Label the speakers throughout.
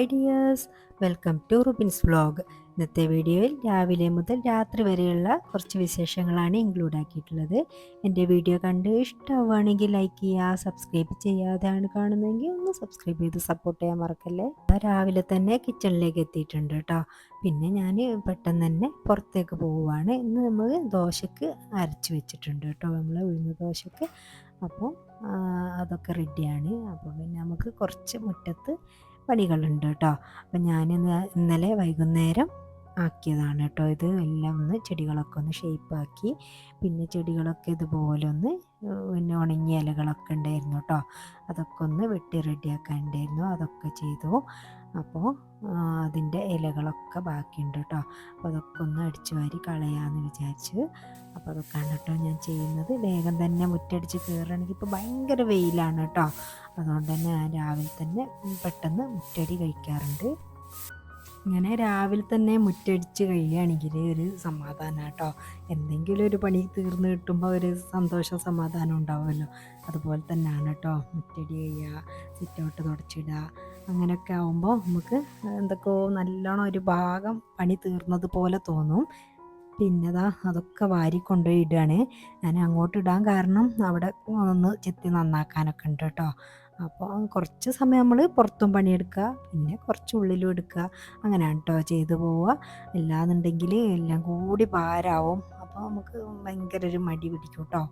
Speaker 1: Viewers welcome to Rubin's vlog. ഇന്നത്തെ വീഡിയോയിൽ രാവിലെ മുതൽ രാത്രി വരെയുള്ള കുറച്ച് വിശേഷങ്ങളാണ് ഇൻക്ലൂഡ് ആക്കിയിട്ടുള്ളത്. എന്റെ വീഡിയോ കണ്ട് ഇഷ്ടമാവുകയാണെങ്കിൽ ലൈക്ക് ചെയ്യുക സബ്സ്ക്രൈബ് ചെയ്യാതെയാണ് കാണുന്നതെങ്കിൽ ഒന്ന് സബ്സ്ക്രൈബ് ചെയ്ത് സപ്പോർട്ട് ചെയ്യാൻ മറക്കല്ലേ? രാവിലെ തന്നെ കിച്ചണിലേക്ക് എത്തിയിട്ടുണ്ട് കേട്ടോ. പിന്നെ ഞാൻ പെട്ടെന്ന് തന്നെ പുറത്തേക്ക് പോവുകയാണ്. ഇന്ന് നമ്മൾ ദോശക്ക് അരച്ച് വെച്ചിട്ടുണ്ട് കേട്ടോ. നമ്മൾ ഉഴുന്ന ദോശക്ക്. അപ്പോൾ അതൊക്കെ റെഡിയാണ് അപ്പോൾ പിന്നെ നമുക്ക് കുറച്ച് മുറ്റത്ത് പണികളുണ്ട് കേട്ടോ. അപ്പം ഞാൻ ഇന്നലെ വൈകുന്നേരം ആക്കിയതാണ് കേട്ടോ. ഇത് എല്ലാം ഒന്ന് ചെടികളൊക്കെ ഒന്ന് ഷേപ്പാക്കി പിന്നെ ചെടികളൊക്കെ ഇതുപോലെ ഒന്ന് പിന്നെ ഉണങ്ങിയ ഇലകളൊക്കെ ഉണ്ടായിരുന്നു കേട്ടോ. അതൊക്കെ ഒന്ന് വെട്ടി റെഡിയാക്കാൻ ഉണ്ടായിരുന്നു. അതൊക്കെ ചെയ്തു. അപ്പോൾ അതിന്റെ ഇലകളൊക്കെ ബാക്കിയുണ്ട് കേട്ടോ അപ്പോൾ അതൊക്കെ ഒന്ന് അടിച്ചു വാരി കളയാമെന്ന് വിചാരിച്ചു. അപ്പോൾ അതൊക്കെയാണ് കേട്ടോ ഞാൻ ചെയ്യുന്നത്. വേഗം തന്നെ മുറ്റടിച്ച് കയറുകയാണെങ്കിൽ ഇപ്പോൾ ഭയങ്കര വെയിലാണ് കേട്ടോ അതുകൊണ്ട് തന്നെ ഞാൻ രാവിലെ തന്നെ പെട്ടെന്ന് മുറ്റടി കഴിക്കാറുണ്ട്. ഇങ്ങനെ രാവിലെ തന്നെ മുറ്റടിച്ച് കഴിയുകയാണെങ്കിൽ ഒരു സമാധാനം കേട്ടോ എന്തെങ്കിലും ഒരു പണി തീർന്നു കിട്ടുമ്പോൾ ഒരു സന്തോഷം സമാധാനം ഉണ്ടാവുമല്ലോ. അതുപോലെ തന്നെയാണ് കേട്ടോ മുറ്റടി കഴിയുക സിറ്റൗട്ട് തുടച്ചിടുക അങ്ങനെയൊക്കെ ആകുമ്പോൾ നമുക്ക് എന്തൊക്കെയോ നല്ലോണം ഒരു ഭാഗം പണി തീർന്നത് പോലെ തോന്നും. പിന്നെതാ അതൊക്കെ വാരി കൊണ്ടുപോയി ഇടുകയാണ് ഞാൻ അങ്ങോട്ട് ഇടാൻ കാരണം അവിടെ ഒന്ന് ചെത്തി നന്നാക്കാനൊക്കെ ഉണ്ട് കേട്ടോ. അപ്പോൾ കുറച്ച് സമയം നമ്മൾ പുറത്തും പണിയെടുക്കുക പിന്നെ കുറച്ച് ഉള്ളിലും എടുക്കുക. അങ്ങനെയാണ് കേട്ടോ ചെയ്തു പോവുക. ഇല്ലാന്നുണ്ടെങ്കിൽ എല്ലാം കൂടി ഭാരമാവും അപ്പോൾ നമുക്ക് ഭയങ്കര ഒരു മടി പിടിക്കും കേട്ടോ.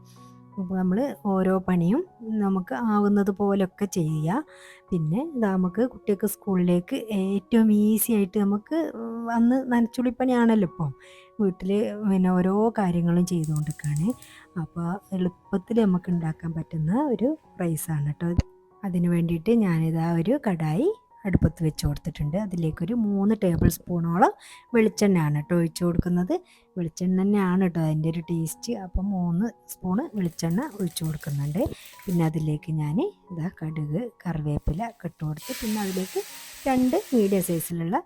Speaker 1: നമ്മൾ ഓരോ പണിയും നമുക്ക് ആവുന്നത് പോലൊക്കെ ചെയ്യുക. പിന്നെ നമുക്ക് കുട്ടികൾക്ക് സ്കൂളിലേക്ക് ഏറ്റവും ഈസി ആയിട്ട് നമുക്ക് അന്ന് നനച്ചുളിപ്പണിയാണല്ലോ ഇപ്പം. വീട്ടിൽ പിന്നെ ഓരോ കാര്യങ്ങളും ചെയ്തുകൊണ്ടിരിക്കുകയാണ് അപ്പോൾ എളുപ്പത്തിൽ നമുക്ക് ഉണ്ടാക്കാൻ പറ്റുന്ന ഒരു റൈസാണ് കേട്ടോ. അതിന് വേണ്ടിയിട്ട് ഞാനിതാ ഒരു കടായി അടുപ്പത്ത് വെച്ച് കൊടുത്തിട്ടുണ്ട്. അതിലേക്കൊരു മൂന്ന് ടേബിൾ സ്പൂണോളം വെളിച്ചെണ്ണയാണ് കേട്ടോ ഒഴിച്ചു കൊടുക്കുന്നത്. വെളിച്ചെണ്ണ തന്നെയാണ് കേട്ടോ അതിന്റെ ഒരു ടേസ്റ്റ് അപ്പം മൂന്ന് സ്പൂണ് വെളിച്ചെണ്ണ ഒഴിച്ചു കൊടുക്കുന്നുണ്ട്. പിന്നെ അതിലേക്ക് ഞാൻ ഇതാ കടുക് കറിവേപ്പില ഇട്ട് കൊടുത്ത് പിന്നെ അതിലേക്ക് രണ്ട് മീഡിയം സൈസിലുള്ള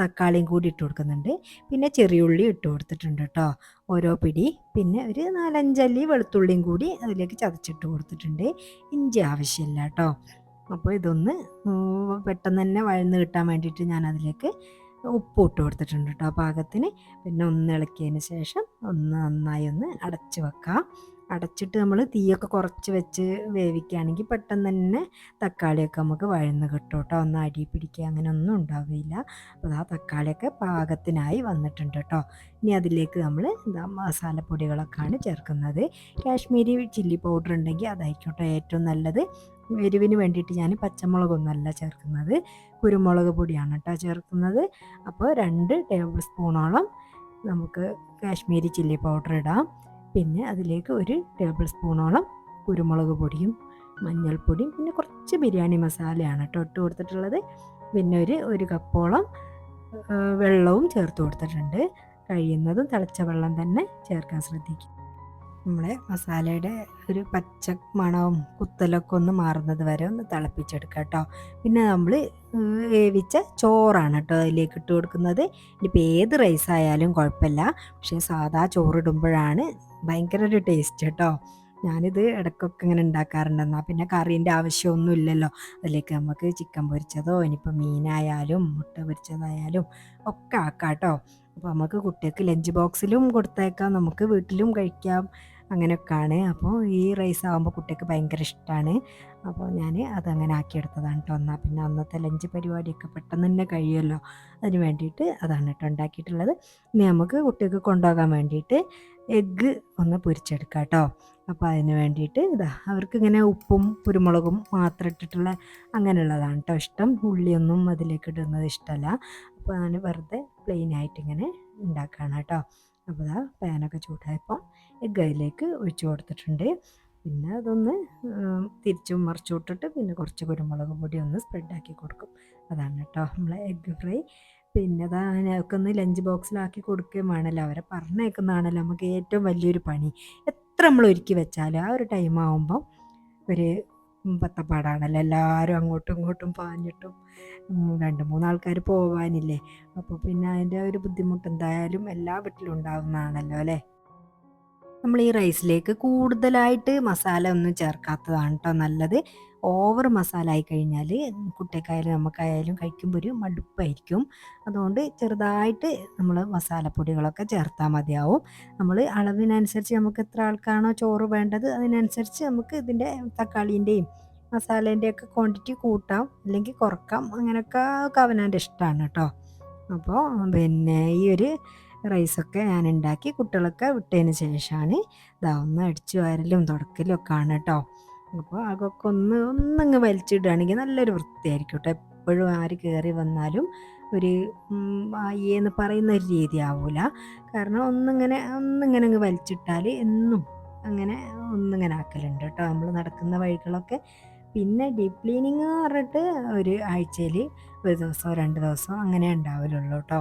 Speaker 1: തക്കാളിയും കൂടി ഇട്ട് കൊടുക്കുന്നുണ്ട്. പിന്നെ ചെറിയുള്ളി ഇട്ട് കൊടുത്തിട്ടുണ്ട് കേട്ടോ ഓരോ പിടി. പിന്നെ ഒരു നാലഞ്ചല്ലി വെളുത്തുള്ളിയും കൂടി അതിലേക്ക് ചതച്ചിട്ട് കൊടുത്തിട്ടുണ്ട്. ഇഞ്ചി ആവശ്യമില്ല കേട്ടോ അപ്പോൾ ഇതൊന്ന് പെട്ടെന്ന് തന്നെ വഴന്ന് കിട്ടാൻ വേണ്ടിയിട്ട് ഞാൻ അതിലേക്ക് ഉപ്പ് ഇട്ട് കൊടുത്തിട്ടുണ്ട് കേട്ടോ പാകത്തിന്. പിന്നെ ഒന്ന് ഇളക്കിയതിന് ശേഷം ഒന്ന് നന്നായി ഒന്ന് അടച്ച് വെക്കാം. അടച്ചിട്ട് നമ്മൾ തീയൊക്കെ കുറച്ച് വെച്ച് വേവിക്കുകയാണെങ്കിൽ പെട്ടെന്ന് തന്നെ തക്കാളിയൊക്കെ നമുക്ക് വഴന്ന് കിട്ടും കേട്ടോ ഒന്ന് അടി പിടിക്കുക അങ്ങനെ ഒന്നും ഉണ്ടാവില്ല. അപ്പോൾ ആ തക്കാളിയൊക്കെ പാകത്തിനായി വന്നിട്ടുണ്ട് കേട്ടോ ഇനി അതിലേക്ക് നമ്മൾ മസാലപ്പൊടികളൊക്കെയാണ് ചേർക്കുന്നത്. കാശ്മീരി ചില്ലി പൗഡർ ഉണ്ടെങ്കിൽ അതായിക്കോട്ടെ ഏറ്റവും നല്ലത്. എരിവിന് വേണ്ടിയിട്ട് ഞാൻ പച്ചമുളകൊന്നുമല്ല ചേർക്കുന്നത്. കുരുമുളക് പൊടിയാണ് കേട്ടോ ചേർക്കുന്നത്. അപ്പോൾ രണ്ട് ടേബിൾ സ്പൂണോളം നമുക്ക് കാശ്മീരി ചില്ലി പൗഡർ ഇടാം. പിന്നെ അതിലേക്ക് ഒരു ടേബിൾ സ്പൂണോളം കുരുമുളക് പൊടിയും മഞ്ഞൾപ്പൊടിയും പിന്നെ കുറച്ച് ബിരിയാണി മസാലയാണ് കേട്ടോ ഇട്ട് കൊടുത്തിട്ടുള്ളത്. പിന്നെ ഒരു ഒരു കപ്പോളം വെള്ളവും ചേർത്ത് കൊടുത്തിട്ടുണ്ട്. കഴിയുന്നതും തിളച്ച വെള്ളം തന്നെ ചേർക്കാൻ ശ്രദ്ധിക്കും നമ്മളെ മസാലയുടെ ഒരു പച്ച മണവും കുത്തലൊക്കെ ഒന്ന് മാറുന്നത് വരെ ഒന്ന് തിളപ്പിച്ചെടുക്കുക കേട്ടോ. പിന്നെ നമ്മൾ വേവിച്ച ചോറാണ് കേട്ടോ അതിലേക്ക് ഇട്ട് കൊടുക്കുന്നത്. ഇനിയിപ്പോൾ ഏത് റൈസ് ആയാലും കുഴപ്പമില്ല. പക്ഷേ സാധാ ചോറിടുമ്പോഴാണ് ഭയങ്കര ഒരു ടേസ്റ്റ് കേട്ടോ. ഞാനിത് ഇടയ്ക്കൊക്കെ ഇങ്ങനെ ഉണ്ടാക്കാറുണ്ട്. പിന്നെ കറീന്റെ ആവശ്യമൊന്നും ഇല്ലല്ലോ. അതിലേക്ക് നമുക്ക് ചിക്കൻ പൊരിച്ചതോ ഇനിയിപ്പോൾ മീനായാലും മുട്ട പൊരിച്ചതായാലും ഒക്കെ ആക്കാം കേട്ടോ. അപ്പോൾ നമുക്ക് കുട്ടികൾക്ക് ലഞ്ച് ബോക്സിലും കൊടുത്തേക്കാം. നമുക്ക് വീട്ടിലും കഴിക്കാം. അങ്ങനെയൊക്കെയാണ്. അപ്പോൾ ഈ റൈസ് ആകുമ്പോൾ കുട്ടിക്ക് ഭയങ്കര ഇഷ്ടമാണ് അപ്പോൾ ഞാൻ അതങ്ങനെ ആക്കിയെടുത്തതാണ് കേട്ടോ എന്നാൽ പിന്നെ അന്നത്തെ ലഞ്ച് പരിപാടിയൊക്കെ പെട്ടെന്ന് തന്നെ കഴിയുമല്ലോ. അതിന് വേണ്ടിയിട്ട് അതാണ് കേട്ടോ ഉണ്ടാക്കിയിട്ടുള്ളത്. ഇനി നമുക്ക് കുട്ടിക്ക് കൊണ്ടുപോകാൻ വേണ്ടിയിട്ട് എഗ്ഗ് ഒന്ന് പൊരിച്ചെടുക്കാം കേട്ടോ അപ്പോൾ അതിന് വേണ്ടിയിട്ട് ഇതാ അവർക്ക് ഇങ്ങനെ ഉപ്പും കുരുമുളകും മാത്രം ഇട്ടിട്ടുള്ള അങ്ങനെയുള്ളതാണ് കേട്ടോ ഇഷ്ടം. ഉള്ളിയൊന്നും അതിലേക്ക് ഇടുന്നത് ഇഷ്ടമല്ല. അപ്പോൾ ഞാൻ വെറുതെ പ്ലെയിൻ ആയിട്ട് ഇങ്ങനെ ഉണ്ടാക്കുകയാണ് കേട്ടോ അപ്പോൾ ഇതാ പാനൊക്കെ ചൂടായപ്പോൾ എഗ്ഗ് അതിലേക്ക് ഒഴിച്ചു കൊടുത്തിട്ടുണ്ട്. പിന്നെ അതൊന്ന് തിരിച്ചും മറിച്ചു വിട്ടിട്ട് പിന്നെ കുറച്ച് കുരുമുളക് പൊടി ഒന്ന് സ്പ്രെഡാക്കി കൊടുക്കും. അതാണ് കേട്ടോ നമ്മളെ എഗ്ഗ് ഫ്രൈ പിന്നെ അതാ ഞങ്ങൾക്ക് ഒന്ന് ലഞ്ച് ബോക്സിലാക്കി കൊടുക്കുകയും വേണമല്ലോ. അവരെ പറഞ്ഞേക്കുന്നതാണല്ലോ നമുക്ക് ഏറ്റവും വലിയൊരു പണി. എത്ര നമ്മൾ ഒരുക്കി വെച്ചാലും ആ ഒരു ടൈം ആകുമ്പം ഒരു പത്തപ്പാടാണല്ലോ. എല്ലാവരും അങ്ങോട്ടും ഇങ്ങോട്ടും പാഞ്ഞിട്ടും രണ്ട് മൂന്നാൾക്കാർ പോവാനില്ലേ. അപ്പോൾ പിന്നെ അതിന്റെ ഒരു ബുദ്ധിമുട്ട് എന്തായാലും എല്ലാ വീട്ടിലും ഉണ്ടാകുന്നതാണല്ലോ അല്ലേ? നമ്മൾ ഈ റൈസിലേക്ക് കൂടുതലായിട്ട് മസാല ഒന്നും ചേർക്കാത്തതാണ് കേട്ടോ നല്ലത്. ഓവർ മസാല ആയി കഴിഞ്ഞാൽ കുട്ടിക്കായാലും നമുക്കായാലും കഴിക്കുമ്പോൾ ഒരു മടുപ്പായിരിക്കും. അതുകൊണ്ട് ചെറുതായിട്ട് നമ്മൾ മസാലപ്പൊടികളൊക്കെ ചേർത്താൽ മതിയാവും. നമ്മൾ അളവിനനുസരിച്ച് നമുക്ക് എത്ര ആൾക്കാണോ ചോറ് വേണ്ടത് അതിനനുസരിച്ച് നമുക്ക് ഇതിന്റെ തക്കാളീന്റെയും മസാലേന്റെയൊക്കെ ക്വാണ്ടിറ്റി കൂട്ടാം അല്ലെങ്കിൽ കുറക്കാം. അങ്ങനെയൊക്കെ കവനാന്റെ ഇഷ്ടമാണ് കേട്ടോ അപ്പോൾ പിന്നെ ഈ ഒരു റൈസൊക്കെ ഞാൻ ഉണ്ടാക്കി കുട്ടികളൊക്കെ വിട്ടതിന് ശേഷമാണ് ഇതാ ഒന്ന് അടിച്ചു വാരലും തുടക്കലും ഒക്കെ ആണ് കേട്ടോ അപ്പോൾ അതൊക്കെ ഒന്ന് ഒന്നങ്ങ് വലിച്ചിടുകയാണെങ്കിൽ നല്ലൊരു വൃത്തിയായിരിക്കും കേട്ടോ എപ്പോഴും ആര് കയറി വന്നാലും ഒരു എന്ന് പറയുന്ന ഒരു രീതി ആവൂല. കാരണം ഒന്നിങ്ങനെ ഒന്നിങ്ങനെ അങ്ങ് വലിച്ചിട്ടാൽ എന്നും അങ്ങനെ ഒന്നിങ്ങനെ ആക്കലുണ്ട് കേട്ടോ നമ്മൾ നടക്കുന്ന വഴികളൊക്കെ. പിന്നെ ഡീപ്പ് ക്ലീനിങ് പറഞ്ഞിട്ട് ഒരു ആഴ്ചയിൽ ഒരു ദിവസമോ രണ്ട് ദിവസമോ അങ്ങനെ ഉണ്ടാവലുള്ളൂ കേട്ടോ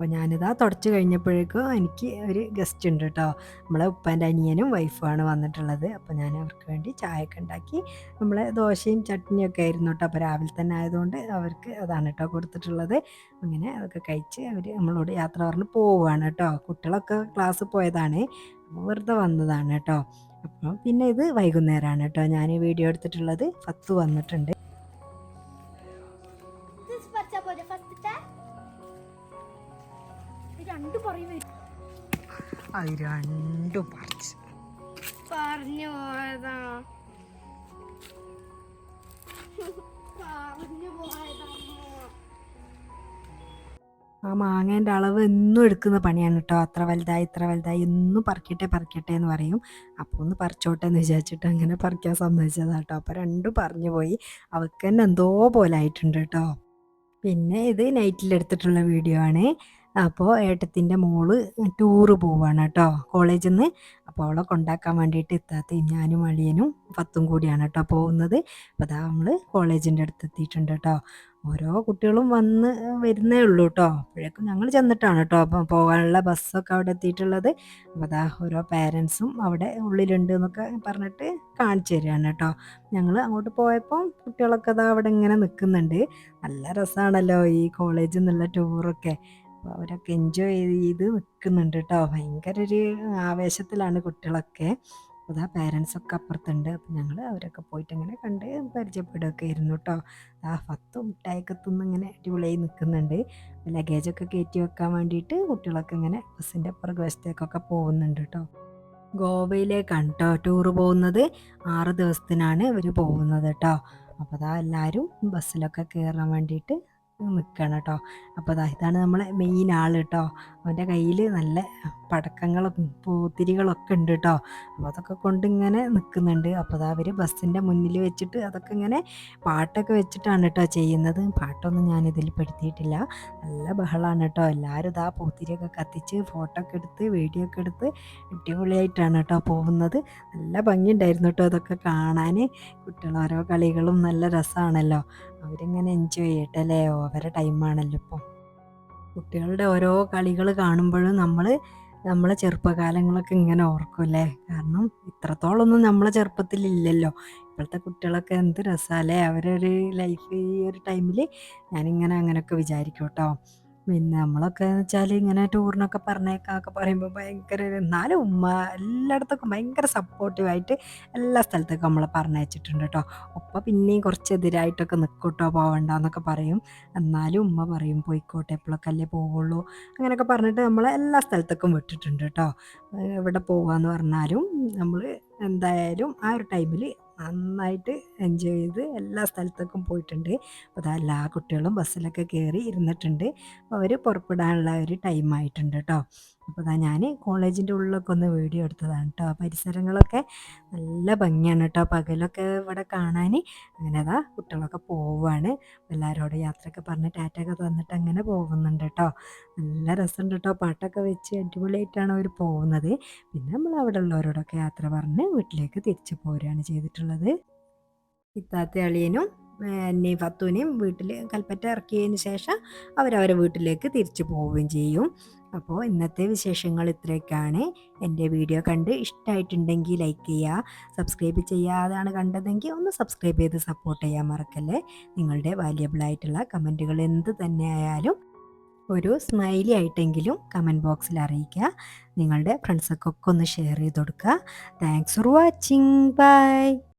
Speaker 1: അപ്പോൾ ഞാനിതാ തുടച്ച് കഴിഞ്ഞപ്പോഴേക്കും എനിക്ക് ഒരു ഗസ്റ്റ് ഉണ്ട് കേട്ടോ. നമ്മളെ ഉപ്പാന്റെ അനിയനും വൈഫുമാണ് വന്നിട്ടുള്ളത്. അപ്പോൾ ഞാൻ അവർക്ക് വേണ്ടി ചായയൊക്കെ ഉണ്ടാക്കി നമ്മളെ ദോശയും ചട്നിയും ഒക്കെ ആയിരുന്നു കേട്ടോ. അപ്പോൾ രാവിലെ തന്നെ ആയതുകൊണ്ട് അവർക്ക് അതാണ് കേട്ടോ കൊടുത്തിട്ടുള്ളത്. അങ്ങനെ അതൊക്കെ കഴിച്ച് അവർ നമ്മളോട് യാത്ര പറഞ്ഞ് പോവുകയാണ് കേട്ടോ. കുട്ടികളൊക്കെ ക്ലാസ് പോയതാണ്. വെറുതെ വന്നതാണ് കേട്ടോ. അപ്പോൾ പിന്നെ ഇത് വൈകുന്നേരമാണ് കേട്ടോ. ഞാൻ വീഡിയോ എടുത്തിട്ടുള്ളത്. പത്ത് വന്നിട്ടുണ്ട്. അത് രണ്ടും പറിച്ച്.
Speaker 2: പറഞ്ഞു പോയതാ.
Speaker 1: ആ മാങ്ങേന്റെ അളവ് എന്നും എടുക്കുന്ന പണിയാണ് കേട്ടോ. അത്ര വലുതായി ഇത്ര വലുതായി എന്നും പറിക്കട്ടെ പറിക്കട്ടെ എന്ന് പറയും. അപ്പോൾ ഒന്ന് പറിച്ചോട്ടെ എന്ന് വിചാരിച്ചിട്ട് അങ്ങനെ പറിക്കാൻ സമ്മതിച്ചതാണ് കേട്ടോ. അപ്പോൾ രണ്ടും പറഞ്ഞു പോയി. അവൾക്ക് തന്നെ എന്തോ പോലെ ആയിട്ടുണ്ട് കേട്ടോ. പിന്നെ ഇത് നൈറ്റിലെടുത്തിട്ടുള്ള വീഡിയോ ആണ്. അപ്പോൾ ഏട്ടത്തിന്റെ മോൾ ടൂറ് പോവാണ് കേട്ടോ കോളേജിൽ നിന്ന് അപ്പോൾ അവളെ കൊണ്ടാക്കാൻ വേണ്ടിയിട്ട് ഇത്താത്തയും ഞാനും അളിയനും പത്തും കൂടിയാണ് കേട്ടോ പോകുന്നത്. അപ്പോൾ അതാ നമ്മൾ കോളേജിന്റെ അടുത്ത് എത്തിയിട്ടുണ്ട് കേട്ടോ. ഓരോ കുട്ടികളും വന്ന് വരുന്നേ ഉള്ളൂ കേട്ടോ. അപ്പോഴേക്കും ഞങ്ങൾ ചെന്നിട്ടാണ് കേട്ടോ അപ്പം പോകാനുള്ള ബസ്സൊക്കെ അവിടെ എത്തിയിട്ടുള്ളത്. അപ്പോൾ അതാ ഓരോ പാരൻസും അവിടെ ഉള്ളിലുണ്ട് എന്നൊക്കെ പറഞ്ഞിട്ട് കാണിച്ചു തരികയാണ് കേട്ടോ. ഞങ്ങൾ അങ്ങോട്ട് പോയപ്പോൾ കുട്ടികളൊക്കെ അതാ അവിടെ ഇങ്ങനെ നിൽക്കുന്നുണ്ട്. നല്ല രസമാണല്ലോ ഈ കോളേജിൽ നിന്നുള്ള ടൂറൊക്കെ. അപ്പോൾ അവരൊക്കെ എൻജോയ് ചെയ്ത് നിൽക്കുന്നുണ്ട് കേട്ടോ. ഭയങ്കര ഒരു ആവേശത്തിലാണ് കുട്ടികളൊക്കെ. അതാ പാരൻസൊക്കെ അപ്പുറത്തുണ്ട്. അപ്പം ഞങ്ങൾ അവരൊക്കെ പോയിട്ട് ഇങ്ങനെ കണ്ട് പരിചയപ്പെടുകയൊക്കെ ആയിരുന്നു കേട്ടോ. ആ ഫത്തും തിന്ന് ഇങ്ങനെ അടിപൊളിയായി നിൽക്കുന്നുണ്ട്. ലഗേജൊക്കെ കയറ്റി വെക്കാൻ വേണ്ടിയിട്ട് കുട്ടികളൊക്കെ ഇങ്ങനെ ബസ്സിന്റെ പുറകുവശത്തേക്കൊക്കെ പോകുന്നുണ്ട് കേട്ടോ. ഗോവയിലേക്കാണ് കേട്ടോ ടൂറ് പോകുന്നത്. ആറ് ദിവസത്തിനാണ് ഇവർ പോകുന്നത് കേട്ടോ. അപ്പോൾ അതാ എല്ലാവരും ബസ്സിലൊക്കെ കയറാൻ വേണ്ടിയിട്ട് നിൽക്കണം കേട്ടോ അപ്പോൾ അതാ ഇതാണ് നമ്മളെ മെയിൻ ആൾ കേട്ടോ അവന്റെ കയ്യിൽ നല്ല പടക്കങ്ങളും പൂത്തിരികളൊക്കെ ഉണ്ട് കേട്ടോ അപ്പോൾ അതൊക്കെ കൊണ്ടിങ്ങനെ നിൽക്കുന്നുണ്ട് അപ്പോൾ അതാ അവർ ബസ്സിന്റെ മുന്നിൽ വെച്ചിട്ട് അതൊക്കെ ഇങ്ങനെ പാട്ടൊക്കെ വെച്ചിട്ടാണ് കേട്ടോ ചെയ്യുന്നത്. പാട്ടൊന്നും ഞാൻ ഞാനിതിൽ പെടുത്തിയിട്ടില്ല. നല്ല ബഹളമാണ് കേട്ടോ എല്ലാവരും ഇതാ പൂത്തിരിയൊക്കെ കത്തിച്ച് ഫോട്ടോ ഒക്കെ എടുത്ത് വീഡിയോ ഒക്കെ എടുത്ത് അടിപൊളിയായിട്ടാണ് കേട്ടോ പോകുന്നത്. നല്ല ഭംഗിയുണ്ടായിരുന്നു കേട്ടോ അതൊക്കെ കാണാൻ കുട്ടികൾ ഓരോ കളികളും നല്ല രസമാണല്ലോ അവരിങ്ങനെ എൻജോയ് ചെയ്യട്ടെ അല്ലേ ടൈം ടൈമാണല്ലോ ഇപ്പം. കുട്ടികളുടെ ഓരോ കളികൾ കാണുമ്പോഴും നമ്മൾ നമ്മളെ ചെറുപ്പകാലങ്ങളൊക്കെ ഇങ്ങനെ ഓർക്കും അല്ലേ? കാരണം ഇത്രത്തോളമൊന്നും നമ്മളെ ചെറുപ്പത്തിലില്ലല്ലോ ഇപ്പോഴത്തെ കുട്ടികളൊക്കെ എന്ത് രസമല്ലേ അവരൊരു ലൈഫ് ഈ ഒരു ടൈമിൽ ഞാനിങ്ങനെ അങ്ങനെയൊക്കെ വിചാരിക്കും കേട്ടോ പിന്നെ നമ്മളൊക്കെ വെച്ചാൽ ഇങ്ങനെ ടൂറിനൊക്കെ പറഞ്ഞേക്കാക്കെ പറയുമ്പോൾ ഭയങ്കര എന്നാലും ഉമ്മ എല്ലായിടത്തൊക്കെ ഭയങ്കര സപ്പോർട്ടീവായിട്ട് എല്ലാ സ്ഥലത്തേക്കും നമ്മളെ പറഞ്ഞയച്ചിട്ടുണ്ട് കേട്ടോ ഉപ്പ പിന്നെയും കുറച്ച് എതിരായിട്ടൊക്കെ നിൽക്കും കേട്ടോ പോവണ്ടെന്നൊക്കെ പറയും. എന്നാലും ഉമ്മ പറയും പോയിക്കോട്ടെ എപ്പോഴൊക്കെ അല്ലേ പോവുള്ളൂ? അങ്ങനെയൊക്കെ പറഞ്ഞിട്ട് നമ്മളെ എല്ലാ സ്ഥലത്തേക്കും വിട്ടിട്ടുണ്ട് കേട്ടോ എവിടെ പോവാന്ന് പറഞ്ഞാലും നമ്മൾ എന്തായാലും ആ ഒരു ടൈമിൽ നന്നായിട്ട് എൻജോയ് ചെയ്ത് എല്ലാ സ്ഥലത്തേക്കും പോയിട്ടുണ്ട്. അപ്പോൾ അതാ എല്ലാ കുട്ടികളും ബസ്സിലൊക്കെ കയറി ഇരുന്നിട്ടുണ്ട്. അവർ പുറപ്പെടാനുള്ള ഒരു ടൈം ആയിട്ടുണ്ട് കേട്ടോ അപ്പോൾ അതാ ഞാൻ കോളേജിന്റെ ഉള്ളിലൊക്കെ ഒന്ന് വീഡിയോ എടുത്തതാണ് കേട്ടോ പരിസരങ്ങളൊക്കെ നല്ല ഭംഗിയാണ് കേട്ടോ പകലൊക്കെ ഇവിടെ കാണാൻ അങ്ങനെ അതാ കുട്ടികളൊക്കെ പോവുകയാണ് എല്ലാവരോട് യാത്രയൊക്കെ പറഞ്ഞ് ടാറ്റൊക്കെ തന്നിട്ട് അങ്ങനെ പോകുന്നുണ്ട് കേട്ടോ നല്ല രസമുണ്ട് കേട്ടോ പാട്ടൊക്കെ വെച്ച് അടിപൊളിയായിട്ടാണ് അവർ പോകുന്നത്. പിന്നെ നമ്മൾ അവിടെ ഉള്ളവരോടൊക്കെ യാത്ര പറഞ്ഞ് വീട്ടിലേക്ക് തിരിച്ചു പോരുകയാണ് ചെയ്തിട്ടുള്ളത്. ഇത്താത്ത അളിയനും എന്നെയും ഫത്തുവിനെയും വീട്ടിൽ കൽപ്പറ്റ ഇറക്കിയതിന് ശേഷം അവരവരെ വീട്ടിലേക്ക് തിരിച്ചു പോവുകയും ചെയ്യും. അപ്പോൾ ഇന്നത്തെ വിശേഷങ്ങൾ ഇത്രയൊക്കെയാണ്. എന്റെ വീഡിയോ കണ്ട് ഇഷ്ടമായിട്ടുണ്ടെങ്കിൽ ലൈക്ക് ചെയ്യുക സബ്സ്ക്രൈബ് ചെയ്യാതാണ് കണ്ടതെങ്കിൽ ഒന്ന് സബ്സ്ക്രൈബ് ചെയ്ത് സപ്പോർട്ട് ചെയ്യാൻ മറക്കല്ലേ. നിങ്ങളുടെ വാല്യബിളായിട്ടുള്ള കമന്റുകൾ എന്ത് തന്നെ ആയാലും ഒരു സ്മൈലി ആയിട്ടെങ്കിലും കമന്റ് ബോക്സിൽ അറിയിക്കുക. നിങ്ങളുടെ ഫ്രണ്ട്സൊക്കെ ഒക്കെ ഒന്ന് ഷെയർ ചെയ്ത് കൊടുക്കുക. Thanks for watching bye